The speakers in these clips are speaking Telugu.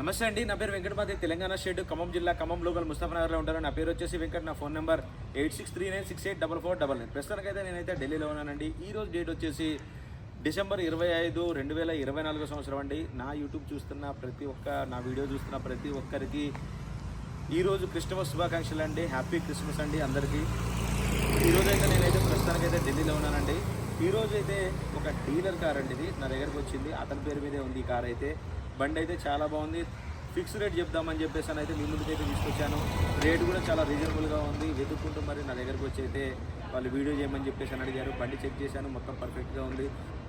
నమస్తే అండి నా పేరు వెంకటపతి తెలంగాణ స్టేట్ ఖమ్మం జిల్లా ఖమ్మం లోకల్ ముస్తాఫనగర్లో ఉంటాను. నా పేరు వచ్చేసి వెంకట నా phone number eight six three nine six eight double four double nine. ప్రస్తుతానికైతే నేనైతే ఢిల్లీలో ఉన్నానండి. ఈ రోజు డేట్ వచ్చేసి డిసెంబర్ ఇరవై ఐదు రెండు వేల ఇరవై నాలుగో సంవత్సరం అండి. నా యూట్యూబ్ చూస్తున్న ప్రతి ఒక్క నా వీడియో చూస్తున్న ప్రతి ఒక్కరికి ఈరోజు క్రిస్టమస్ శుభాకాంక్షలు అండి. హ్యాపీ క్రిస్మస్ అండి అందరికీ. ఈరోజు అయితే నేనైతే ప్రస్తుతానికైతే ఢిల్లీలో ఉన్నానండి. ఈరోజు అయితే ఒక డీలర్ కార్ అండి ఇది. నా దగ్గరకు వచ్చింది. అతని పేరు మీదే ఉంది ఈ కార్ అయితే. బండి అయితే చాలా బాగుంది. ఫిక్స్ రేట్ చెప్దామని చెప్పేసి అని అయితే మీ ముందుకు అయితే తీసుకొచ్చాను. రేట్ కూడా చాలా రీజనబుల్గా ఉంది. వెతుక్కుంటూ మరి నా దగ్గరకు వచ్చి అయితే వాళ్ళు వీడియో చేయమని చెప్పేసి అని అడిగారు. బండి చెక్ చేశాను. మొత్తం పర్ఫెక్ట్గా ఉంది.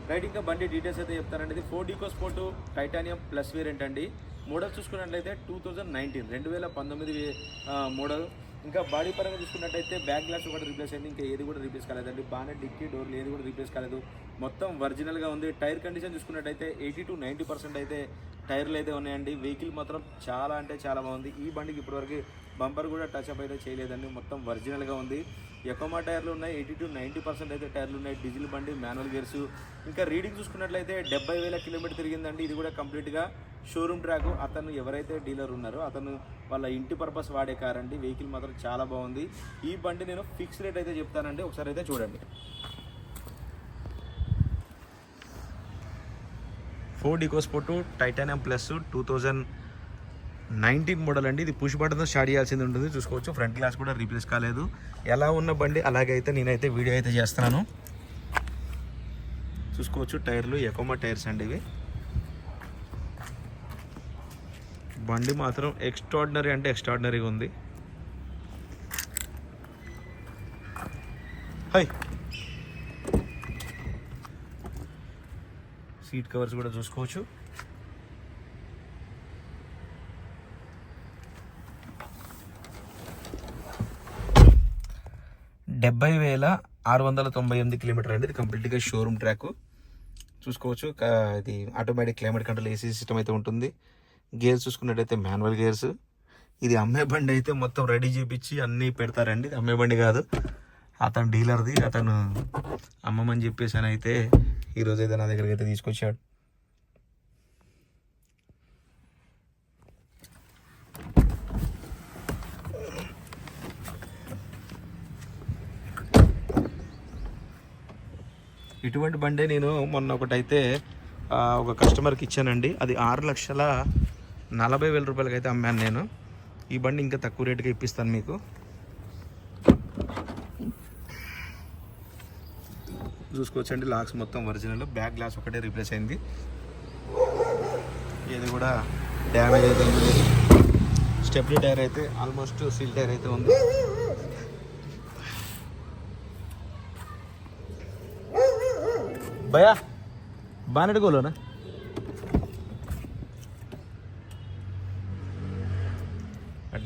రైట్ ఇంకా బండి డీటెయిల్స్ అయితే చెప్తానండి ఇది Ford EcoSport titanium plus variant అండి. మోడల్ చూసుకున్నట్లయితే టూ థౌజండ్ నైన్టీన్ రెండు వేల పంతొమ్మిది మోడల్. ఇంకా బాడీ పరంగా చూసుకున్నట్టయితే బ్యాక్ గ్లాస్ ఒకటి రీప్లేస్ అయింది. ఇంకా ఏది కూడా రీప్లేస్ కాలేదండి. బాగానే డిక్కీ డోర్లు ఏది కూడా రీప్లేస్ కాలేదు. మొత్తం ఒరిజినల్గా ఉంది. టైర్ కండిషన్ చూసుకున్నట్టయితే ఎయిటీ టు నైంటీ పర్సెంట్ అయితే టైర్లు అయితే ఉన్నాయండి. వెహికల్ మాత్రం చాలా అంటే చాలా బాగుంది. ఈ బండికి ఇప్పటివరకు బంపర్ కూడా టచ్ అప్ అయితే చేయలేదండి. మొత్తం ఒరిజినల్గా ఉంది. ఎకోమా టైర్లు ఉన్నాయి. ఎయిటీ టు నైంటీ పర్సెంట్ అయితే టైర్లు ఉన్నాయి. డీజిల్ బండి మాన్యువల్ గేర్స్. ఇంకా రీడింగ్ చూసుకున్నట్లయితే డెబ్బై వేల కిలోమీటర్ తిరిగిందండి. ఇది కూడా కంప్లీట్గా షోరూమ్ ట్రాక్. అతను ఎవరైతే డీలర్ ఉన్నారో అతను వాళ్ళ ఇంటి పర్పస్ వాడే కారండి వెహికల్ మాత్రం చాలా బాగుంది. ఈ బండి నేను ఫిక్స్ రేట్ అయితే చెప్తానండి. ఒకసారి అయితే చూడండి. Ford EcoSport titanium plus two thousand nineteen model అండి. ఇది పుష్ బటన్తో స్టార్ట్ చేయాల్సింది ఉంటుంది. చూసుకోవచ్చు. ఫ్రంట్ గ్లాస్ కూడా రీప్లేస్ కాలేదు. ఎలా ఉన్న బండి అలాగైతే నేనైతే వీడియో అయితే చేస్తున్నాను. చూసుకోవచ్చు టైర్లు ఎకోమా టైర్స్ అండి ఇవి. బండి మాత్రం ఎక్స్ట్రాడినరీ అంటే ఎక్స్ట్రాడినరీగా ఉంది. హై! సీట్ కవర్స్ కూడా చూసుకోవచ్చు. డెబ్బై వేల ఆరు వందల తొంభై ఎనిమిది కిలోమీటర్ అండి ఇది కంప్లీట్గా షోరూమ్ ట్రాక్. చూసుకోవచ్చు. ఇది automatic climate control AC system అయితే ఉంటుంది. గేర్స్ చూసుకున్నట్టయితే మాన్యువల్ గేర్స్. ఇది అమ్మే బండి అయితే మొత్తం రెడీ చేపించి అన్నీ పెడతారండి. అమ్మే బండి కాదు. అతను డీలర్ది. అతను అమ్మమని చెప్పేసి అని అయితే ఈరోజు అయితే నా దగ్గరికి అయితే తీసుకొచ్చాడు. ఇటువంటి బండే నేను మొన్న ఒకటైతే ఒక కస్టమర్కి ఇచ్చానండి. అది ఆరు లక్షల నలభై వేల రూపాయలకి అయితే అమ్మాను నేను. ఈ బండి ఇంకా తక్కువ రేటుకి ఇప్పిస్తాను మీకు. చూసుకోవచ్చండి. లాక్స్ మొత్తం ఒరిజినల్. బ్యాక్ గ్లాస్ ఒకటే రీప్లేస్ అయింది. ఇది కూడా డ్యామేజ్ అయితే ఉంది స్టెప్లీ టైర్ అయితే ఆల్మోస్ట్ సీల్ టైర్ అయితే ఉంది. భయా బానెట్ గోలోనా?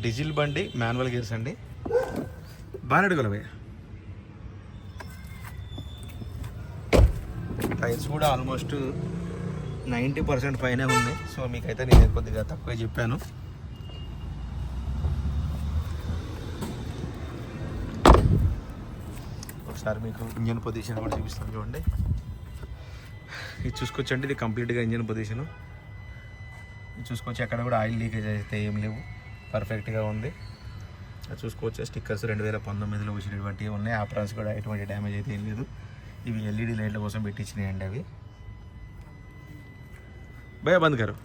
డీజిల్ బండి మాన్యువల్ గేర్స్ అండి. బానెట్ గోల భయ్యా? టైర్స్ కూడా ఆల్మోస్ట్ నైంటీ పర్సెంట్ పైనే ఉంది సో మీకైతే నేను కొద్దిగా తక్కువే చెప్పాను. ఒకసారి మీకు ఇంజన్ పొజిషన్ కూడా చూపిస్తాను చూడండి. ఇది చూసుకోవచ్చండి ఇది కంప్లీట్గా ఇంజన్ పొజిషన్. ఇది చూసుకోవచ్చు ఎక్కడ కూడా ఆయిల్ లీకేజ్ అయితే ఏం లేవు. పర్ఫెక్ట్గా ఉంది. అది చూసుకోవచ్చు స్టిక్కర్స్ రెండు వేల పంతొమ్మిదిలో వచ్చినటువంటివి ఉన్నాయి. ఆపరాన్స్ కూడా ఎటువంటి డ్యామేజ్ అయితే ఏం లేదు. ఇవి ఎల్ఈడి లైట్ల కోసం పెట్టించినాయండి అవి. భయ బంద్ గారు.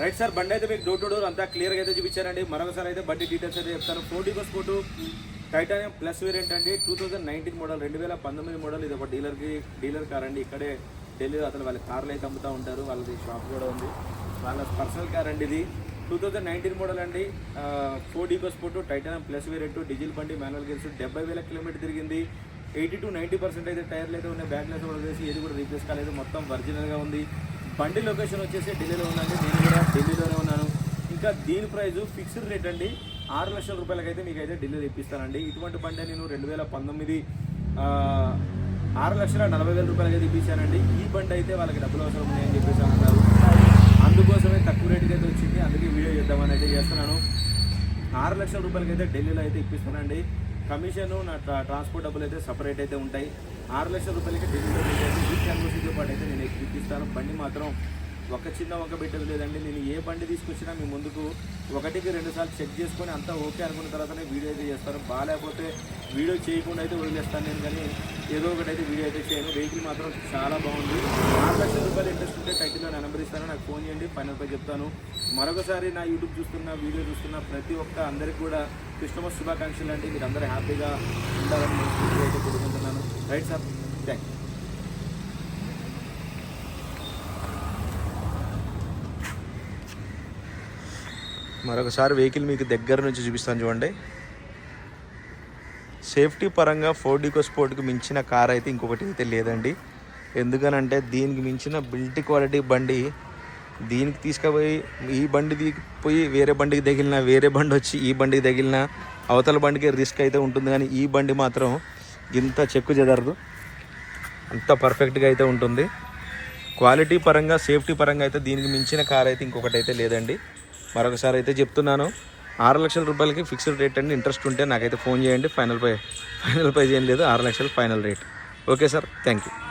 రైట్ సార్ బండి అయితే మీకు డోర్ టు డోర్ అంతా క్లియర్గా అయితే చూపించారండి. మరొకసారి అయితే బండి డీటెయిల్స్ అయితే చెప్తాను. ఫోర్ డీకో ఫోటో టైటానియం ప్లస్ వేరియంట్ అండి. టూ థౌజండ్ నైన్టీన్ మోడల్ రెండు వేల పంతొమ్మిది మోడల్ ఇది ఒక డీలర్కి డీలర్ కార్ అండి. ఇక్కడే ఢిల్లీలో అతను వాళ్ళ కార్లు అయితే అమ్ముతూ ఉంటారు. వాళ్ళది షాప్ కూడా ఉంది. వాళ్ళ పర్సనల్ కార్ అండి ఇది. టూ థౌజండ్ నైన్టీన్ మోడల్ అండి. ఫోర్ డీకో ఫోటో టైటానియం ప్లస్ వేరియంట్ డీజిల్ బండి మాన్యువల్ గేర్స్ డెబ్బై వేల కిలోమీటర్ తిరిగింది. ఎయిటీ టు నైంటీ పర్సెంట్ అయితే టైర్లు అయితే ఉన్నాయి. బ్యాక్ లైట్ కూడా వేసి ఏది కూడా రీప్లేస్ కాలేదు. మొత్తం ఒరిజినల్గా ఉంది. బండి లొకేషన్ వచ్చేసి ఢిల్లీలో ఉందండి. నేను కూడా ఢిల్లీలోనే ఉన్నాను. ఇంకా దీని ప్రైస్ ఫిక్స్డ్ రేట్ అండి. ఆరు లక్షల రూపాయలకైతే మీకు అయితే ఢిల్లీ తెప్పిస్తానండి ఇటువంటి బండి నేను రెండు వేల పంతొమ్మిది ఆరు లక్షల నలభై వేల రూపాయలకి తెప్పించానండి ఈ బండి అయితే వాళ్ళకి డబ్బులు అవసరం ఉన్నాయని చెప్పేసి అన్నారు. అందుకోసమే తక్కువ రేటుకి అయితే వచ్చింది. అందుకే వీడియో చేద్దామని అయితే చేస్తున్నాను. ఆరు లక్షల రూపాయలకి అయితే ఢిల్లీలో అయితే ఇప్పిస్తానండి. కమిషన్ నా ట్రాన్స్పోర్ట్ డబ్బులు అయితే సపరేట్ అయితే ఉంటాయి. ఆరు లక్షల రూపాయలకి డెలివరీ పెట్టేసి ఈ క్యాన్వసీతో పాటు అయితే నేను ఎక్కిస్తాను బండి మాత్రం ఒక చిన్న ఒక బిడ్డది లేదండి. నేను ఏ బండి తీసుకొచ్చినా మీ ముందుకు ఒకటికి రెండు సార్లు చెక్ చేసుకొని అంతా ఓకే అనుకున్న తర్వాతనే వీడియో అయితే చేస్తాను. బాగాలేకపోతే వీడియో చేయకుండా అయితే వదిలేస్తాను నేను కానీ ఏదో ఒకటి అయితే వీడియో అయితే చేయను. వెహికల్ మాత్రం చాలా బాగుంది. ఆరు లక్షల రూపాయలు ఇంట్రెస్ట్ ఉంటే టైటిల్లో నెంబర్ ఇస్తాను. నాకు ఫోన్ చేయండి. ఫైనల్ పై చెప్తాను. మరొకసారి నా యూట్యూబ్ చూస్తున్న వీడియో చూస్తున్న ప్రతి ఒక్క అందరికి కూడా క్రిస్టమస్ శుభాకాంక్షలు అండి. మీరు అందరూ హ్యాపీగా ఉండాలని అయితే కోరుకుంటున్నాను. రైట్ సార్ థ్యాంక్ మరొకసారి వెహికల్ మీకు దగ్గర నుంచి చూపిస్తాను చూడండి. సేఫ్టీ పరంగా ఫోర్ డీకో స్పోర్ట్కి మించిన కార్ అయితే ఇంకొకటి అయితే లేదండి. ఎందుకనంటే దీనికి మించిన బిల్ట్ క్వాలిటీ బండి దీనికి తీసుకుపోయి ఈ బండి దిగిపోయి వేరే బండికి తగిలిన వేరే బండి వచ్చి ఈ బండికి తగిలిన అవతల బండికి రిస్క్ అయితే ఉంటుంది. కానీ ఈ బండి మాత్రం ఇంత చెక్కు చెదరదు. అంత పర్ఫెక్ట్గా అయితే ఉంటుంది. క్వాలిటీ పరంగా సేఫ్టీ పరంగా అయితే దీనికి మించిన కార్ అయితే ఇంకొకటి అయితే లేదండి. మరొకసారి అయితే చెప్తున్నాను. ఆరు లక్షల రూపాయలకి ఫిక్స్డ్ రేట్ అండి. ఇంట్రెస్ట్ ఉంటే నాకైతే ఫోన్ చేయండి. ఫైనల్ పై ఫైనల్ పై చేయం లేదు. ఆరు లక్షలు final rate okay sir thank you